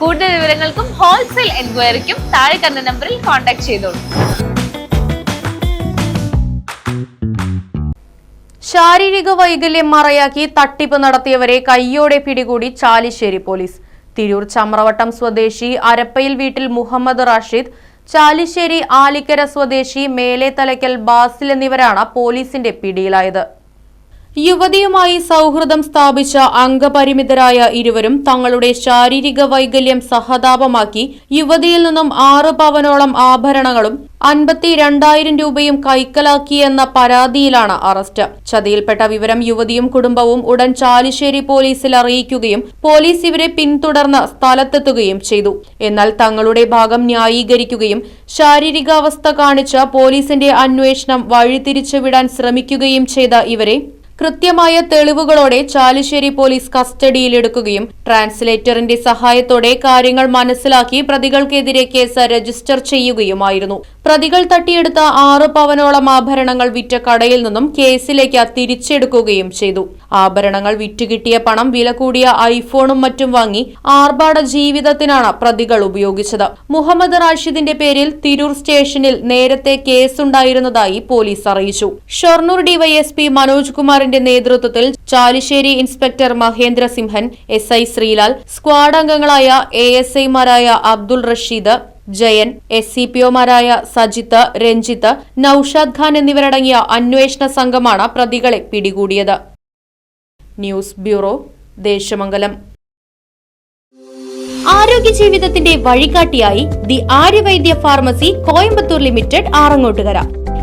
കൂടുതൽ വിവരങ്ങൾക്കും ഹോൾസെയിൽ എൻക്വയറിക്കും താഴെ കണ്ട നമ്പറിൽ കോൺടാക്ട് ചെയ്തോളൂ ശാരീരിക വൈകല്യം മറയാക്കി തട്ടിപ്പ് നടത്തിയവരെ കയ്യോടെ പിടികൂടി ചാലിശ്ശേരി പോലീസ്. തിരൂർ ചമ്രവട്ടം സ്വദേശി അരപ്പയിൽ വീട്ടിൽ മുഹമ്മദ് റാഷിദ് ചാലിശ്ശേരി ആലിക്കര സ്വദേശി മേലെ തലയ്ക്കൽ ബാസിൽ എന്നിവരാണ് പോലീസിന്റെ പിടിയിലായത്. യുവതിയുമായി സൗഹൃദം സ്ഥാപിച്ച അംഗപരിമിതരായ ഇരുവരും തങ്ങളുടെ ശാരീരിക വൈകല്യം സഹതാപമാക്കി യുവതിയിൽ നിന്നും ആറ് പവനോളം ആഭരണങ്ങളും അൻപത്തി രണ്ടായിരം രൂപയും കൈക്കലാക്കിയെന്ന പരാതിയിലാണ് അറസ്റ്റ്. ചതിയിൽപ്പെട്ട വിവരം യുവതിയും കുടുംബവും ഉടൻ ചാലിശ്ശേരി പോലീസിൽ അറിയിക്കുകയും പോലീസ് ഇവരെ പിന്തുടർന്ന് സ്ഥലത്തെത്തുകയും ചെയ്തു. എന്നാൽ തങ്ങളുടെ ഭാഗം ന്യായീകരിക്കുകയും ശാരീരികാവസ്ഥ കാണിച്ച പോലീസിന്റെ അന്വേഷണം വഴിതിരിച്ചുവിടാൻ ശ്രമിക്കുകയും ചെയ്ത ഇവരെ കൃത്യമായ തെളിവുകളോടെ ചാലുശ്ശേരി പോലീസ് കസ്റ്റഡിയിലെടുക്കുകയും ട്രാൻസ്ലേറ്ററിന്റെ സഹായത്തോടെ കാര്യങ്ങൾ മനസ്സിലാക്കി പ്രതികൾക്കെതിരെ കേസ് രജിസ്റ്റർ ചെയ്യുകയുമായിരുന്നു പ്രതികൾ തട്ടിയെടുത്ത ആറ് പവനോളം ആഭരണങ്ങൾ വിറ്റ കടയിൽ നിന്നും കേസിലേക്ക് തിരിച്ചെടുക്കുകയും ചെയ്തു. ആഭരണങ്ങൾ വിറ്റുകിട്ടിയ പണം വില കൂടിയ ഐഫോണും മറ്റും വാങ്ങി ആർഭാട ജീവിതത്തിനാണ് പ്രതികൾ ഉപയോഗിച്ചത്. മുഹമ്മദ് റാഷിദിന്റെ പേരിൽ തിരൂർ സ്റ്റേഷനിൽ നേരത്തെ കേസുണ്ടായിരുന്നതായി പോലീസ് അറിയിച്ചു. ഷൊർണൂർ ഡിവൈഎസ്പി മനോജ് കുമാറിന്റെ നേതൃത്വത്തിൽ Chalissery inspector Mahendra Simhan S I Sreelal squad അംഗങ്ങളായ എ എസ് ഐമാരായ Abdul Rasheed Jayan S C P ഒമാരായ Sajith Ranjith Naushad Khan എന്നിവരടങ്ങിയ അന്വേഷണ സംഘമാണ് പ്രതികളെ പിടികൂടിയത്. News bureau Desamangalam. ആരോഗ്യ ജീവിതത്തിന്റെ വഴികാട്ടിയായി The Aryavaidya Pharmacy Coimbatore Limited Arangottukara.